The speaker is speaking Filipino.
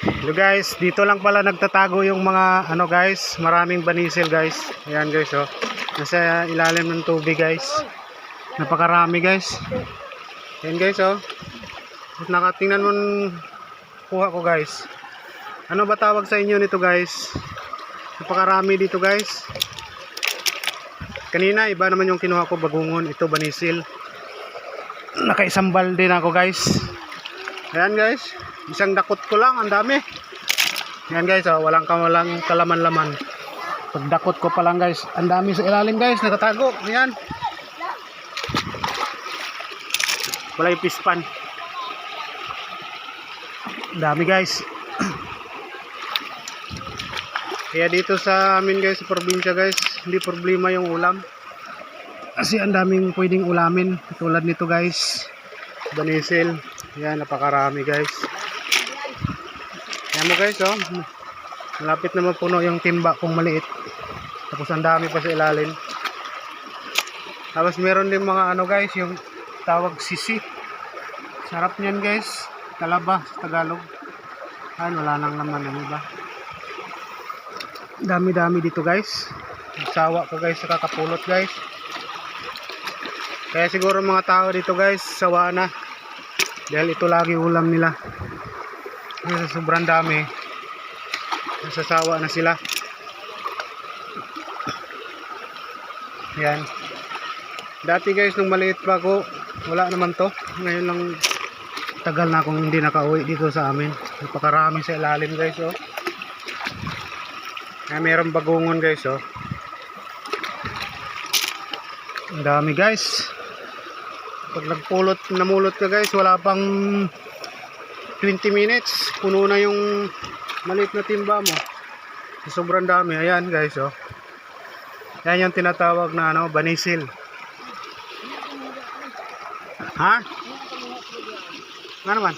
Hello guys, dito lang pala nagtatago yung mga ano guys, maraming banisil guys. Ayan guys oh. Nasa ilalim ng tubig guys. Napakarami guys. Ayan guys oh. At nakatingnan mo kuha ko guys. Ano ba tawag sa inyo nito guys? Napakarami dito guys. Kanina iba naman yung kinuha ko bagungon, ito banisil. Nakaisang balde na ako guys. Ayan guys, isang dakot ko lang, ang dami. Ayan guys, oh, walang kawalang kalaman-laman. Pag dakot ko pa lang guys, ang dami sa ilalim guys, nakatago. Ayan. Wala yung pispan. Dami guys. Kaya dito sa amin guys, sa probinsya guys, hindi problema yung ulam. Kasi ang daming pwedeng ulamin. Tulad nito guys. Banisil. Yan, napakarami guys. Yan mo guys, oh. Malapit na mapuno yung timba kung maliit. Tapos ang dami pa sa ilalim. Tapos meron din mga ano guys, yung tawag sisi. Sarap niyan guys. Talaba sa Tagalog. Ay, wala nang naman ano ba. Dami-dami dito guys. Sawa ko guys sa kakapulot guys. Kaya siguro mga tao dito guys, sawa na. Dahil ito lagi ulam nila. Kasi sobrang dami. Nasasawa na sila. Yan. Dati guys, nung maliit pa ako, wala naman to. Ngayon lang tagal na akong hindi nakauwi dito sa amin. Napakarami sa ilalim guys, oh. Kaya mayroong bagungon guys, oh. Ang dami guys. Pag nagpulot, namulot ka guys, wala pang 20 minutes. Puno na yung maliit na timba mo. Sobrang dami. Ayan guys oh. Yan yung tinatawag na ano banisil. Ha? Nga naman?